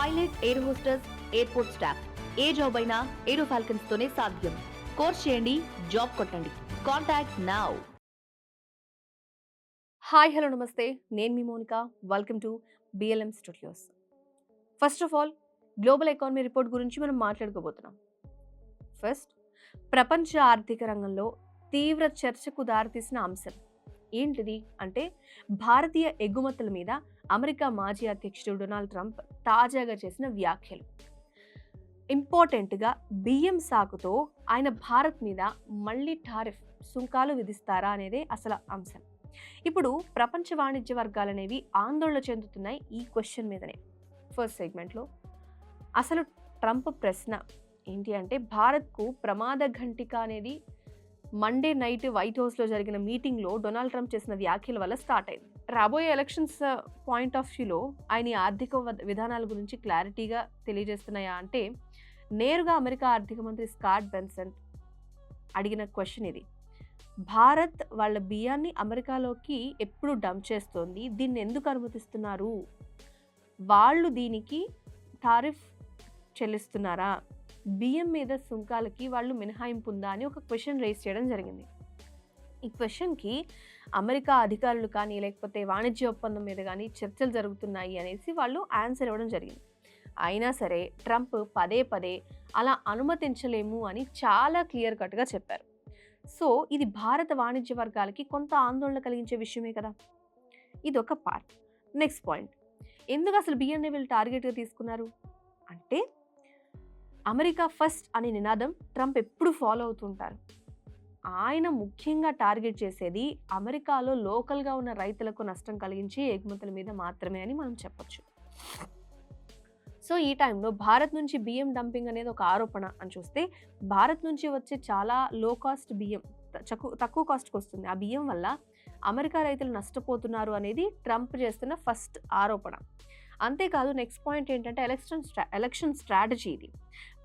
Pilot air hostess airport staff. ఏ job అయినా ఏరో falcons తోనే సాధ్యం. కోర్స్ చేయండి జాబ్ కొట్టండి. Contact now. Hi hello namaste. నేను మీ Monika. Welcome to BLM studios first of all global economy report గురించి మనం మాట్లాడుకోబోతున్నాం. First ప్రపంచ ఆర్థిక రంగంలో తీవ్ర చర్చకు దారితీసిన అంశం. ఏంటిది? అంటే భారతీయ ఎగుమతుల మీద అమెరికా మాజీ అధ్యక్షుడు డొనాల్డ్ ట్రంప్ తాజాగా చేసిన వ్యాఖ్యలు. ఇంపార్టెంట్గా బియ్యం సాకుతో ఆయన భారత్ మీద మళ్ళీ టారిఫ్ సుంకాలు విధిస్తారా అనేదే అసలు అంశం. ఇప్పుడు ప్రపంచ వాణిజ్య వర్గాలు అనేవి ఆందోళన చెందుతున్నాయి ఈ క్వశ్చన్ మీదనే. ఫస్ట్ సెగ్మెంట్లో అసలు ట్రంప్ ప్రశ్న ఏంటి అంటే భారత్కు ప్రమాద ఘంటిక అనేది మండే నైట్ వైట్ హౌస్లో జరిగిన మీటింగ్లో డొనాల్డ్ ట్రంప్ చేసిన వ్యాఖ్యల వల్ల స్టార్ట్ అయింది. రాబోయే ఎలక్షన్స్ పాయింట్ ఆఫ్ వ్యూలో ఆయన ఆర్థిక వ- విధానాల గురించి క్లారిటీగా తెలియజేస్తున్నాయా అంటే నేరుగా అమెరికా ఆర్థిక మంత్రి స్కాట్ బెన్సన్ అడిగిన క్వశ్చన్ ఇది. భారత్ వాళ్ళ బియ్యాన్ని అమెరికాలోకి ఎప్పుడు డంప్ చేస్తోంది? దీన్ని ఎందుకు అనుమతిస్తున్నారు? వాళ్ళు దీనికి టారిఫ్ చెల్లిస్తున్నారా? బియ్యం మీద సుంకాలకి వాళ్ళు మినహాయింపు ఉందా అని ఒక క్వశ్చన్ రేస్ చేయడం జరిగింది. ఈ క్వశ్చన్కి అమెరికా అధికారులు కానీ లేకపోతే వాణిజ్య ఒప్పందం మీద కానీ చర్చలు జరుగుతున్నాయి అనేసి వాళ్ళు ఆన్సర్ ఇవ్వడం జరిగింది. అయినా సరే ట్రంప్ పదే పదే అలా అనుమతించలేము అని చాలా క్లియర్ కట్గా చెప్పారు. సో ఇది భారత వాణిజ్య వర్గాలకి కొంత ఆందోళన కలిగించే విషయమే కదా? ఇది ఒక పార్ట్. Next point. ఎందుకు అసలు బిఎన్ఏ వీళ్ళు టార్గెట్గా తీసుకున్నారు? అంటే అమెరికా ఫస్ట్ అనే నినాదం ట్రంప్ ఎప్పుడు ఫాలో అవుతుంటారు? ఆయన ముఖ్యంగా టార్గెట్ చేసేది అమెరికాలో లోకల్గా ఉన్న రైతులకు నష్టం కలిగించి ఎగుమతుల మీద మాత్రమే అని మనం చెప్పొచ్చు. సో ఈ టైంలో భారత్ నుంచి బియ్యం డంపింగ్ అనేది ఒక ఆరోపణ అని చూస్తే భారత్ నుంచి వచ్చే చాలా లో కాస్ట్ బియ్యం తక్కువ తక్కువ కాస్ట్కి వస్తుంది. ఆ బియ్యం వల్ల అమెరికా రైతులు నష్టపోతున్నారు అనేది ట్రంప్ చేస్తున్న ఫస్ట్ ఆరోపణ. అంతేకాదు నెక్స్ట్ పాయింట్ ఏంటంటే ఎలక్షన్ స్ట్రా ఎలక్షన్ స్ట్రాటజీ ఇది.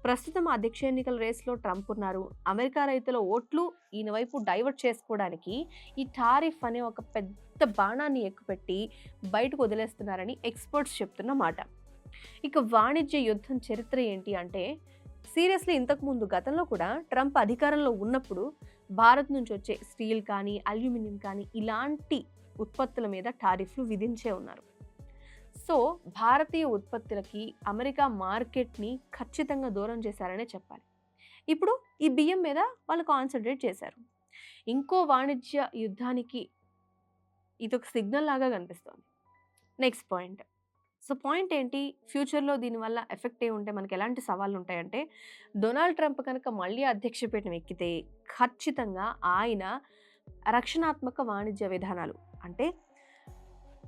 ప్రస్తుతం అధ్యక్ష ఎన్నికల రేస్లో ట్రంప్ ఉన్నారు. అమెరికా రైతుల ఓట్లు ఈయన వైపు డైవర్ట్ చేసుకోవడానికి ఈ టారిఫ్ అనే ఒక పెద్ద బాణాన్ని ఎక్కుపెట్టి బయటకు వదిలేస్తున్నారని ఎక్స్పర్ట్స్ చెప్తున్న మాట. ఇక వాణిజ్య యుద్ధం చరిత్ర ఏంటి అంటే సీరియస్లీ ఇంతకుముందు గతంలో కూడా ట్రంప్ అధికారంలో ఉన్నప్పుడు భారత్ నుంచి వచ్చే స్టీల్ కానీ అల్యూమినియం కానీ ఇలాంటి ఉత్పత్తుల మీద టారిఫ్లు విధించే ఉన్నారు. సో భారతీయ ఉత్పత్తులకి అమెరికా మార్కెట్ని ఖచ్చితంగా దూరం చేశారనే చెప్పాలి. ఇప్పుడు ఈ బియ్యం మీద వాళ్ళు కాన్సన్ట్రేట్ చేశారు. ఇంకో వాణిజ్య యుద్ధానికి ఇది ఒక సిగ్నల్ లాగా కనిపిస్తోంది. నెక్స్ట్ పాయింట్ సో పాయింట్ ఏంటి? ఫ్యూచర్లో దీనివల్ల ఎఫెక్ట్ ఏ ఉంటే మనకి ఎలాంటి సవాళ్ళు ఉంటాయంటే డొనాల్డ్ ట్రంప్ కనుక మళ్ళీ అధ్యక్ష పీఠం ఎక్కితే ఖచ్చితంగా ఆయన రక్షణాత్మక వాణిజ్య విధానాలు అంటే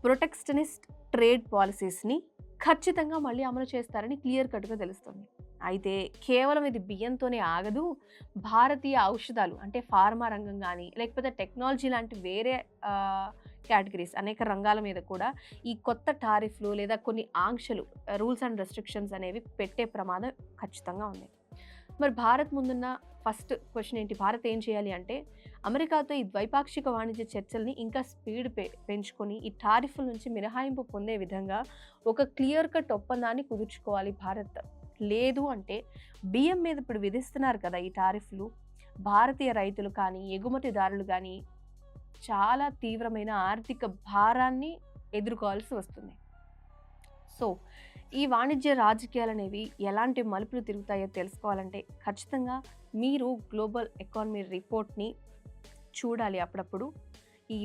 ప్రొటెక్షనిస్ట్ ట్రేడ్ పాలసీస్ని ఖచ్చితంగా మళ్ళీ అమలు చేస్తారని క్లియర్ కట్గా తెలుస్తుంది. అయితే కేవలం ఇది బియ్యంతోనే ఆగదు. భారతీయ ఔషధాలు అంటే ఫార్మా రంగం కానీ లేకపోతే టెక్నాలజీ లాంటి వేరే కేటగిరీస్ అనేక రంగాల మీద కూడా ఈ కొత్త టారిఫ్లు లేదా కొన్ని ఆంక్షలు రూల్స్ అండ్ రెస్ట్రిక్షన్స్ అనేవి పెట్టే ప్రమాదం ఖచ్చితంగా ఉంది. మరి భారత్ ముందున్న ఫస్ట్ క్వశ్చన్ ఏంటి? భారత్ ఏం చేయాలి అంటే అమెరికాతో ఈ ద్వైపాక్షిక వాణిజ్య చర్చల్ని ఇంకా స్పీడ్ పె పెంచుకొని ఈ టారిఫ్ల నుంచి మినహాయింపు పొందే విధంగా ఒక క్లియర్ కట్ ఒప్పందాన్ని కుదుర్చుకోవాలి భారత్. లేదు అంటే బియ్యం మీద ఇప్పుడు విధిస్తున్నారు కదా ఈ టారిఫ్లు భారతీయ రైతులు కానీ ఎగుమతిదారులు కానీ చాలా తీవ్రమైన ఆర్థిక భారాన్ని ఎదుర్కోవాల్సి వస్తుంది. సో ఈ వాణిజ్య రాజకీయాలు అనేవి ఎలాంటి మలుపులు తిరుగుతాయో తెలుసుకోవాలంటే ఖచ్చితంగా మీరు గ్లోబల్ ఎకానమీ రిపోర్ట్ని చూడాలి అప్పుడప్పుడు. ఈ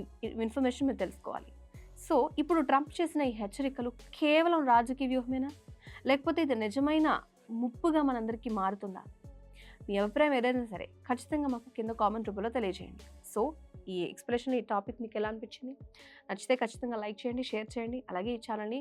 ఇన్ఫర్మేషన్ మీరు తెలుసుకోవాలి. సో ఇప్పుడు ట్రంప్ చేసిన ఈ హెచ్చరికలు కేవలం రాజకీయ వ్యూహమేనా? లేకపోతే ఇది నిజమైన ముప్పుగా మనందరికీ మారుతుందా? మీ అభిప్రాయం ఏదైనా సరే ఖచ్చితంగా మాకు కింద కామెంట్ రూపంలో తెలియజేయండి. సో ఈ ఎక్స్ప్రెషన్ ఈ టాపిక్ మీకు ఎలా అనిపించింది? నచ్చితే ఖచ్చితంగా లైక్ చేయండి షేర్ చేయండి. అలాగే ఈ ఛానల్ని